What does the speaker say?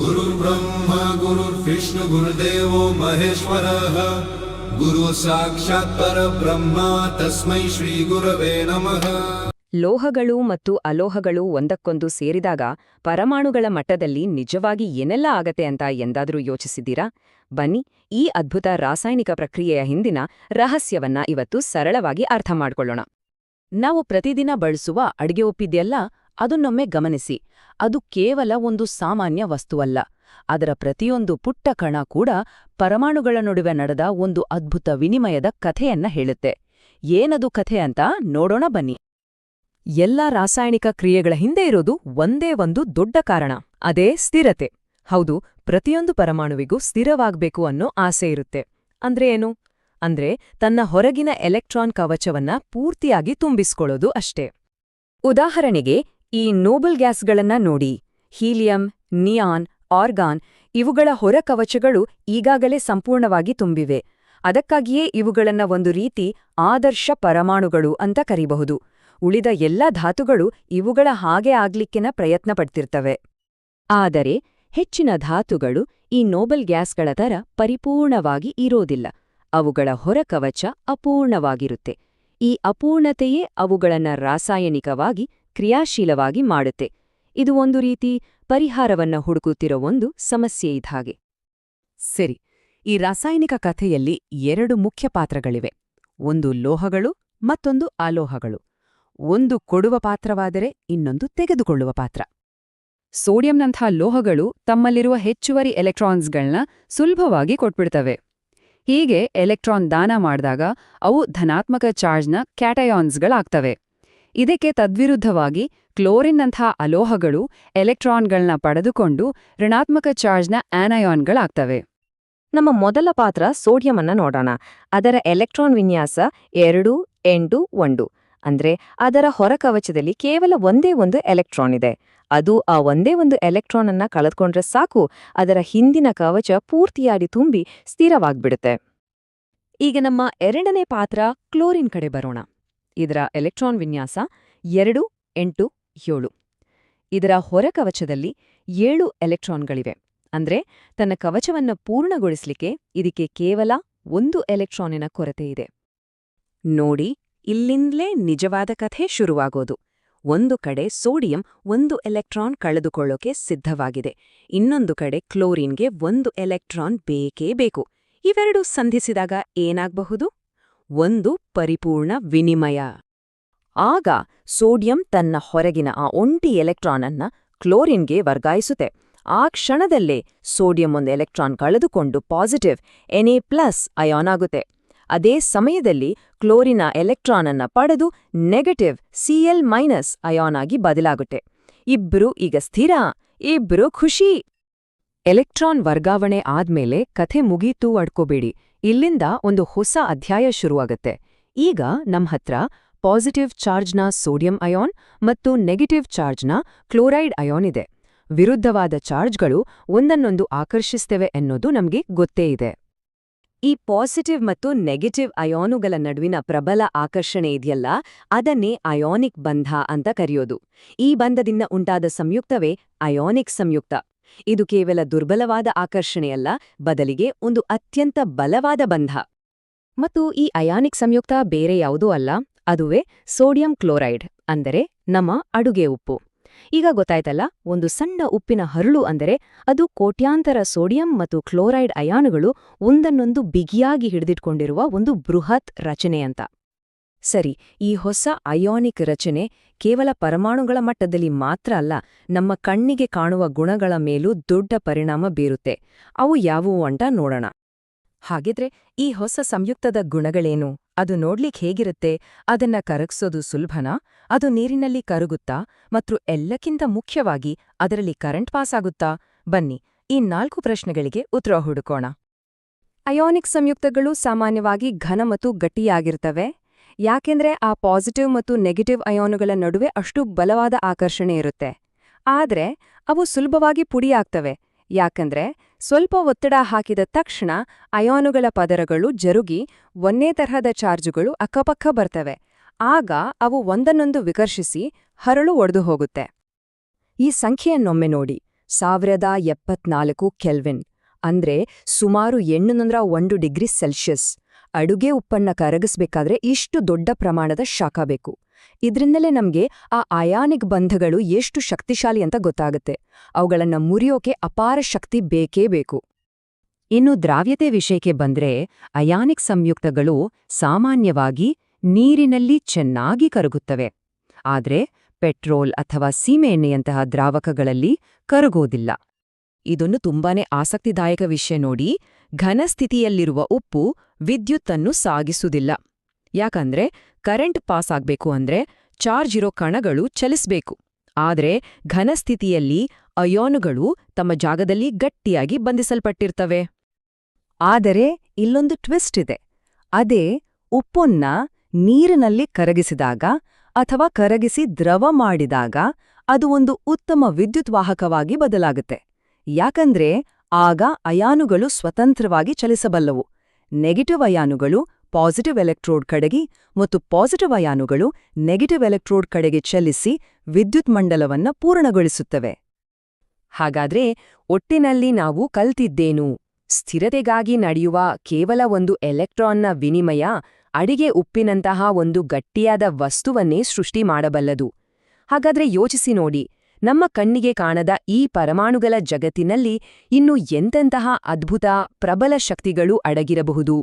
गुरुर्ब्रह्मा गुरुर्विष्णु गुरुदेवो महेश्वरः गुरु साक्षात् परब्रह्म तस्मै श्रीगुरवे नमः ಲೋಹಗಳು ಮತ್ತು ಅಲೋಹಗಳು ಒಂದಕ್ಕೊಂದು ಸೇರಿದಾಗ ಪರಮಾಣುಗಳ ಮಟ್ಟದಲ್ಲಿ ನಿಜವಾಗಿ ಏನೆಲ್ಲ ಆಗತ್ತೆ ಅಂತ ಎಂದಾದ್ರೂ ಯೋಚಿಸಿದ್ದೀರಾ ಬನ್ನಿ ಈ ಅದ್ಭುತ ರಾಸಾಯನಿಕ ಪ್ರಕ್ರಿಯೆಯ ಹಿಂದಿನ ರಹಸ್ಯವನ್ನ ಇವತ್ತು ಸರಳವಾಗಿ ಅರ್ಥ ಮಾಡ್ಕೊಳ್ಳೋಣ ನಾವು ಪ್ರತಿದಿನ ಬಳಸುವ ಅಡ್ಗೆ ಒಪ್ಪಿದ್ಯಲ್ಲ ಅದನ್ನೊಮ್ಮೆ ಗಮನಿಸಿ, ಅದು ಕೇವಲ ಒಂದು ಸಾಮಾನ್ಯ ವಸ್ತುವಲ್ಲ. ಅದರ ಪ್ರತಿಯೊಂದು ಪುಟ್ಟ ಕಣ ಕೂಡ ಪರಮಾಣುಗಳ ನಡುವೆ ನಡೆದ ಒಂದು ಅದ್ಭುತ ವಿನಿಮಯದ ಕಥೆಯನ್ನ ಹೇಳುತ್ತೆ. ಏನದು ಕಥೆ ಅಂತ ನೋಡೋಣ ಬನ್ನಿ. ಎಲ್ಲ ರಾಸಾಯನಿಕ ಕ್ರಿಯೆಗಳ ಹಿಂದೆ ಇರೋದು ಒಂದೇ ಒಂದು ದೊಡ್ಡ ಕಾರಣ, ಅದೇ ಸ್ಥಿರತೆ. ಹೌದು, ಪ್ರತಿಯೊಂದು ಪರಮಾಣುವಿಗೂ ಸ್ಥಿರವಾಗ್ಬೇಕು ಅನ್ನೋ ಆಸೆ ಇರುತ್ತೆ. ಅಂದ್ರೆ ಏನು? ಅಂದ್ರೆ ತನ್ನ ಹೊರಗಿನ ಎಲೆಕ್ಟ್ರಾನ್ ಕವಚವನ್ನ ಪೂರ್ತಿಯಾಗಿ ತುಂಬಿಸ್ಕೊಳ್ಳೋದು ಅಷ್ಟೇ. ಉದಾಹರಣೆಗೆ ಈ ನೋಬಲ್ ಗ್ಯಾಸ್ಗಳನ್ನ ನೋಡಿ. ಹೀಲಿಯಂ, ನಿಯಾನ್, ಆರ್ಗಾನ್ ಇವುಗಳ ಹೊರ ಕವಚಗಳು ಈಗಾಗಲೇ ಸಂಪೂರ್ಣವಾಗಿ ತುಂಬಿವೆ. ಅದಕ್ಕಾಗಿಯೇ ಇವುಗಳನ್ನ ಒಂದು ರೀತಿ ಆದರ್ಶ ಪರಮಾಣುಗಳು ಅಂತ ಕರೀಬಹುದು. ಉಳಿದ ಎಲ್ಲ ಧಾತುಗಳು ಇವುಗಳ ಹಾಗೆ ಆಗ್ಲಿಕ್ಕಿನ ಪ್ರಯತ್ನ ಪಡ್ತಿರ್ತವೆ. ಆದರೆ ಹೆಚ್ಚಿನ ಧಾತುಗಳು ಈ ನೋಬಲ್ ಗ್ಯಾಸ್ಗಳ ತರ ಪರಿಪೂರ್ಣವಾಗಿ ಇರೋದಿಲ್ಲ. ಅವುಗಳ ಹೊರಕವಚ ಅಪೂರ್ಣವಾಗಿರುತ್ತೆ. ಈ ಅಪೂರ್ಣತೆಯೇ ಅವುಗಳನ್ನ ರಾಸಾಯನಿಕವಾಗಿ ಕ್ರಿಯಾಶೀಲವಾಗಿ ಮಾಡುತ್ತೆ. ಇದು ಒಂದು ರೀತಿ ಪರಿಹಾರವನ್ನ ಹುಡುಕುತ್ತಿರೋ ಒಂದು ಸಮಸ್ಯೆ ಇದ್ಹಾಗೆ. ಸರಿ, ಈ ರಾಸಾಯನಿಕ ಕಥೆಯಲ್ಲಿ ಎರಡು ಮುಖ್ಯ ಪಾತ್ರಗಳಿವೆ. ಒಂದು ಲೋಹಗಳು, ಮತ್ತೊಂದು ಆಲೋಹಗಳು. ಒಂದು ಕೊಡುವ ಪಾತ್ರವಾದರೆ ಇನ್ನೊಂದು ತೆಗೆದುಕೊಳ್ಳುವ ಪಾತ್ರ. ಸೋಡಿಯಂನಂಥ ಲೋಹಗಳು ತಮ್ಮಲ್ಲಿರುವ ಹೆಚ್ಚುವರಿ ಎಲೆಕ್ಟ್ರಾನ್ಸ್ಗಳನ್ನ ಸುಲಭವಾಗಿ ಕೊಟ್ಬಿಡ್ತವೆ. ಹೀಗೆ ಎಲೆಕ್ಟ್ರಾನ್ ದಾನ ಮಾಡಿದಾಗ ಅವು ಧನಾತ್ಮಕ ಚಾರ್ಜ್ನ ಕ್ಯಾಟಯಾನ್ಸ್ಗಳಾಗ್ತವೆ. ಇದಕ್ಕೆ ತದ್ವಿರುದ್ಧವಾಗಿ ಕ್ಲೋರಿನ್ನಂಥ ಅಲೋಹಗಳು ಎಲೆಕ್ಟ್ರಾನ್ಗಳನ್ನ ಪಡೆದುಕೊಂಡು ಋಣಾತ್ಮಕ ಚಾರ್ಜ್ನ ಆನಯಾನ್ಗಳಾಗ್ತವೆ. ನಮ್ಮ ಮೊದಲ ಪಾತ್ರ ಸೋಡಿಯಂ ಅನ್ನ ನೋಡೋಣ. ಅದರ ಎಲೆಕ್ಟ್ರಾನ್ ವಿನ್ಯಾಸ ಎರಡು, ಎಂಟು, ಒಂದು. ಅಂದ್ರೆ ಅದರ ಹೊರಕವಚದಲ್ಲಿ ಕೇವಲ ಒಂದೇ ಒಂದು ಎಲೆಕ್ಟ್ರಾನ್ ಇದೆ. ಅದು ಆ ಒಂದೇ ಒಂದು ಎಲೆಕ್ಟ್ರಾನ್ ಅನ್ನ ಕಳೆದುಕೊಂಡ್ರೆ ಸಾಕು, ಅದರ ಹಿಂದಿನ ಕವಚ ಪೂರ್ತಿಯಾಗಿ ತುಂಬಿ ಸ್ಥಿರವಾಗ್ಬಿಡುತ್ತೆ. ಈಗ ನಮ್ಮ ಎರಡನೇ ಪಾತ್ರ ಕ್ಲೋರಿನ್ ಕಡೆ ಬರೋಣ. ಇದರ ಎಲೆಕ್ಟ್ರಾನ್ ವಿನ್ಯಾಸ ಎರಡು, ಎಂಟು, ಏಳು. ಇದರ ಹೊರಕವಚದಲ್ಲಿ ಏಳು ಎಲೆಕ್ಟ್ರಾನ್ಗಳಿವೆ. ಅಂದ್ರೆ ತನ್ನ ಕವಚವನ್ನ ಪೂರ್ಣಗೊಳಿಸಲಿಕ್ಕೆ ಇದಕ್ಕೆ ಕೇವಲ ಒಂದು ಎಲೆಕ್ಟ್ರಾನಿನ ಕೊರತೆ ಇದೆ. ನೋಡಿ, ಇಲ್ಲಿಂದಲೇ ನಿಜವಾದ ಕಥೆ ಶುರುವಾಗೋದು. ಒಂದು ಕಡೆ ಸೋಡಿಯಂ ಒಂದು ಎಲೆಕ್ಟ್ರಾನ್ ಕಳೆದುಕೊಳ್ಳೋಕೆ ಸಿದ್ಧವಾಗಿದೆ. ಇನ್ನೊಂದು ಕಡೆ ಕ್ಲೋರಿನ್ಗೆ ಒಂದು ಎಲೆಕ್ಟ್ರಾನ್ ಬೇಕೇ ಬೇಕು. ಇವೆರಡೂ ಸಂಧಿಸಿದಾಗ ಏನಾಗಬಹುದು? ಒಂದು ಪರಿಪೂರ್ಣ ವಿನಿಮಯ. ಆಗ ಸೋಡಿಯಂ ತನ್ನ ಹೊರಗಿನ ಆ ಒಂಟಿ ಎಲೆಕ್ಟ್ರಾನ್ ಅನ್ನ ಕ್ಲೋರಿನ್ಗೆ ವರ್ಗಾಯಿಸುತ್ತೆ. ಆ ಕ್ಷಣದಲ್ಲೇ ಸೋಡಿಯಂ ಒಂದು ಎಲೆಕ್ಟ್ರಾನ್ ಕಳೆದುಕೊಂಡು ಪಾಸಿಟಿವ್ ಎನ್ಎ ಪ್ಲಸ್ ಅಯಾನ್ ಆಗುತ್ತೆ. ಅದೇ ಸಮಯದಲ್ಲಿ ಕ್ಲೋರಿನ ಎಲೆಕ್ಟ್ರಾನ್ ಅನ್ನ ಪಡೆದು ನೆಗೆಟಿವ್ ಸಿಎಲ್ ಮೈನಸ್ ಅಯಾನ್ ಆಗಿ ಬದಲಾಗುತ್ತೆ. ಇಬ್ರು ಈಗ ಸ್ಥಿರ, ಇಬ್ರು ಖುಷಿ. ಎಲೆಕ್ಟ್ರಾನ್ ವರ್ಗಾವಣೆ ಆದ್ಮೇಲೆ ಕಥೆ ಮುಗೀತು ಅಡ್ಕೋಬೇಡಿ. ಇಲ್ಲಿಂದ ಒಂದು ಹೊಸ ಅಧ್ಯಾಯ ಶುರುವಾಗತ್ತೆ. ಈಗ ನಮ್ಮ ಹತ್ರ ಪಾಸಿಟಿವ್ ಚಾರ್ಜ್ನ ಸೋಡಿಯಂ ಅಯಾನ್ ಮತ್ತು ನೆಗೆಟಿವ್ ಚಾರ್ಜ್ನ ಕ್ಲೋರೈಡ್ ಅಯಾನ್ ಇದೆ. ವಿರುದ್ಧವಾದ ಚಾರ್ಜ್ಗಳು ಒಂದನ್ನೊಂದು ಆಕರ್ಷಿಸ್ತವೆ ಎನ್ನೋದು ನಮಗೆ ಗೊತ್ತೇ ಇದೆ. ಈ ಪಾಸಿಟಿವ್ ಮತ್ತು ನೆಗೆಟಿವ್ ಅಯಾನುಗಳ ನಡುವಿನ ಪ್ರಬಲ ಆಕರ್ಷಣೆ ಇದೆಯಲ್ಲ, ಅದನ್ನೇ ಅಯಾನಿಕ್ ಬಂಧ ಅಂತ ಕರೆಯೋದು. ಈ ಬಂಧದಿಂದ ಉಂಟಾದ ಸಂಯುಕ್ತವೇ ಅಯಾನಿಕ್ ಸಂಯುಕ್ತ. ಇದು ಕೇವಲ ದುರ್ಬಲವಾದ ಆಕರ್ಷಣೆಯಲ್ಲ, ಬದಲಿಗೆ ಒಂದು ಅತ್ಯಂತ ಬಲವಾದ ಬಂಧ. ಮತ್ತು ಈ ಅಯಾನಿಕ್ ಸಂಯುಕ್ತ ಬೇರೆ ಯಾವುದೂ ಅಲ್ಲ, ಅದುವೇ ಸೋಡಿಯಂ ಕ್ಲೋರೈಡ್, ಅಂದರೆ ನಮ್ಮ ಅಡುಗೆ ಉಪ್ಪು. ಈಗ ಗೊತ್ತಾಯ್ತಲ್ಲ, ಒಂದು ಸಣ್ಣ ಉಪ್ಪಿನ ಹರಳು ಅಂದರೆ ಅದು ಕೋಟ್ಯಾಂತರ ಸೋಡಿಯಂ ಮತ್ತು ಕ್ಲೋರೈಡ್ ಅಯಾನುಗಳು ಒಂದನ್ನೊಂದು ಬಿಗಿಯಾಗಿ ಹಿಡಿದಿಟ್ಕೊಂಡಿರುವ ಒಂದು ಬೃಹತ್ ರಚನೆ ಅಂತ. ಸರಿ, ಈ ಹೊಸ ಅಯೋನಿಕ್ ರಚನೆ ಕೇವಲ ಪರಮಾಣುಗಳ ಮಟ್ಟದಲ್ಲಿ ಮಾತ್ರ ಅಲ್ಲ, ನಮ್ಮ ಕಣ್ಣಿಗೆ ಕಾಣುವ ಗುಣಗಳ ಮೇಲೂ ದೊಡ್ಡ ಪರಿಣಾಮ ಬೀರುತ್ತೆ. ಅವು ಯಾವುವು ಅಂತ ನೋಡೋಣ. ಹಾಗಿದ್ರೆ, ಈ ಹೊಸ ಸಂಯುಕ್ತದ ಗುಣಗಳೇನು? ಅದು ನೋಡ್ಲಿಕ್ಕೆ ಹೇಗಿರುತ್ತೆ? ಅದನ್ನ ಕರಗ್ಸೋದು ಸುಲಭನಾ? ಅದು ನೀರಿನಲ್ಲಿ ಕರಗುತ್ತಾ? ಮತ್ತು ಎಲ್ಲಕ್ಕಿಂತ ಮುಖ್ಯವಾಗಿ, ಅದರಲ್ಲಿ ಕರೆಂಟ್ ಪಾಸ್ ಆಗುತ್ತಾ? ಬನ್ನಿ, ಈ ನಾಲ್ಕು ಪ್ರಶ್ನೆಗಳಿಗೆ ಉತ್ತರ ಹುಡುಕೋಣ. ಅಯೋನಿಕ್ ಸಂಯುಕ್ತಗಳು ಸಾಮಾನ್ಯವಾಗಿ ಘನ ಮತ್ತು ಗಟ್ಟಿಯಾಗಿರ್ತವೆ. ಯಾಕೆಂದ್ರೆ ಆ ಪಾಸಿಟಿವ್ ಮತ್ತು ನೆಗೆಟಿವ್ ಅಯೋನುಗಳ ನಡುವೆ ಅಷ್ಟು ಬಲವಾದ ಆಕರ್ಷಣೆ ಇರುತ್ತೆ. ಆದ್ರೆ, ಅವು ಸುಲಭವಾಗಿ ಪುಡಿಯಾಗ್ತವೆ. ಯಾಕಂದ್ರೆ, ಸ್ವಲ್ಪ ಒತ್ತಡ ಹಾಕಿದ ತಕ್ಷಣ ಅಯೋನುಗಳ ಪದರಗಳು ಜರುಗಿ ಒಂದೇ ತರಹದ ಚಾರ್ಜುಗಳು ಅಕ್ಕಪಕ್ಕ ಬರ್ತವೆ. ಆಗ ಅವು ಒಂದನ್ನೊಂದು ವಿಕರ್ಷಿಸಿ ಹರಳು ಒಡೆದು ಹೋಗುತ್ತೆ. ಈ ಸಂಖ್ಯೆಯನ್ನೊಮ್ಮೆ ನೋಡಿ. ಸಾವಿರದ ಎಪ್ಪತ್ನಾಲ್ಕು ಕೆಲ್ವಿನ್. ಅಂದ್ರೆ ಸುಮಾರು ಎಂಟುನೂರ ಒಂದು ಡಿಗ್ರಿ ಸೆಲ್ಸಿಯಸ್ ಅಡುಗೆ ಉಪ್ಪನ್ನ ಕರಗಿಸ್ಬೇಕಾದ್ರೆ ಇಷ್ಟು ದೊಡ್ಡ ಪ್ರಮಾಣದ ಶಾಖ ಬೇಕು. ಇದ್ರಿಂದಲೇ ನಮ್ಗೆ ಆ ಅಯಾನಿಕ್ ಬಂಧಗಳು ಎಷ್ಟು ಶಕ್ತಿಶಾಲಿ ಅಂತ ಗೊತ್ತಾಗುತ್ತೆ. ಅವುಗಳನ್ನ ಮುರಿಯೋಕೆ ಅಪಾರ ಶಕ್ತಿ ಬೇಕೇ ಬೇಕು. ಇನ್ನು ದ್ರಾವ್ಯತೆ ವಿಷಯಕ್ಕೆ ಬಂದ್ರೆ ಅಯಾನಿಕ್ ಸಂಯುಕ್ತಗಳು ಸಾಮಾನ್ಯವಾಗಿ ನೀರಿನಲ್ಲಿ ಚೆನ್ನಾಗಿ ಕರಗುತ್ತವೆ. ಆದ್ರೆ ಪೆಟ್ರೋಲ್ ಅಥವಾ ಸೀಮೆಎಣ್ಣೆಯಂತಹ ದ್ರಾವಕಗಳಲ್ಲಿ ಕರಗೋದಿಲ್ಲ. ಇದೊಂದು ತುಂಬಾನೇ ಆಸಕ್ತಿದಾಯಕ ವಿಷಯ ನೋಡಿ ಘನಸ್ಥಿತಿಯಲ್ಲಿರುವ ಉಪ್ಪು ವಿದ್ಯುತ್ತನ್ನು ಸಾಗಿಸುವುದಿಲ್ಲ. ಯಾಕಂದ್ರೆ, ಕರೆಂಟ್ ಪಾಸ್ ಆಗ್ಬೇಕು ಅಂದ್ರೆ ಚಾರ್ಜ್ ಇರೋ ಕಣಗಳು ಚಲಿಸ್ಬೇಕು. ಆದ್ರೆ ಘನಸ್ಥಿತಿಯಲ್ಲಿ ಅಯೋನುಗಳು ತಮ್ಮ ಜಾಗದಲ್ಲಿ ಗಟ್ಟಿಯಾಗಿ ಬಂಧಿಸಲ್ಪಟ್ಟಿರ್ತವೆ. ಆದರೆ, ಇಲ್ಲೊಂದು ಟ್ವಿಸ್ಟ್ ಇದೆ. ಅದೇ, ಉಪ್ಪನ್ನ ನೀರಿನಲ್ಲಿ ಕರಗಿಸಿದಾಗ ಅಥವಾ ಕರಗಿಸಿ ದ್ರವ ಮಾಡಿದಾಗ ಅದು ಒಂದು ಉತ್ತಮ ವಿದ್ಯುತ್ ವಾಹಕವಾಗಿ ಬದಲಾಗುತ್ತೆ. ಯಾಕಂದ್ರೆ ಆಗ ಅಯಾನುಗಳು ಸ್ವತಂತ್ರವಾಗಿ ಚಲಿಸಬಲ್ಲವು. ನೆಗೆಟಿವ್ ಅಯಾನುಗಳು ಪಾಸಿಟಿವ್ ಎಲೆಕ್ಟ್ರೋಡ್ ಕಡೆಗೆ ಮತ್ತು ಪಾಸಿಟಿವ್ ಅಯಾನುಗಳು ನೆಗೆಟಿವ್ ಎಲೆಕ್ಟ್ರೋಡ್ ಕಡೆಗೆ ಚಲಿಸಿ ವಿದ್ಯುತ್ ಮಂಡಲವನ್ನ ಪೂರ್ಣಗೊಳಿಸುತ್ತವೆ. ಹಾಗಾದ್ರೆ ಒಟ್ಟಿನಲ್ಲಿ ನಾವು ಕಲ್ತಿದ್ದೇನು? ಸ್ಥಿರತೆಗಾಗಿ ನಡೆಯುವ ಕೇವಲ ಒಂದು ಎಲೆಕ್ಟ್ರಾನ್ನ ವಿನಿಮಯ ಅಡಿಗೆ ಉಪ್ಪಿನಂತಹ ಒಂದು ಗಟ್ಟಿಯಾದ ವಸ್ತುವನ್ನೇ ಸೃಷ್ಟಿ ಮಾಡಬಲ್ಲದು. ಹಾಗಾದ್ರೆ ಯೋಚಿಸಿ ನೋಡಿ ನಮ್ಮ ಕಣ್ಣಿಗೆ ಕಾಣದ ಈ ಪರಮಾಣುಗಳ ಜಗತ್ತಿನಲ್ಲಿ ಇನ್ನು ಎಂತೆಂತಹ ಅದ್ಭುತ ಪ್ರಬಲ ಶಕ್ತಿಗಳು ಅಡಗಿರಬಹುದು.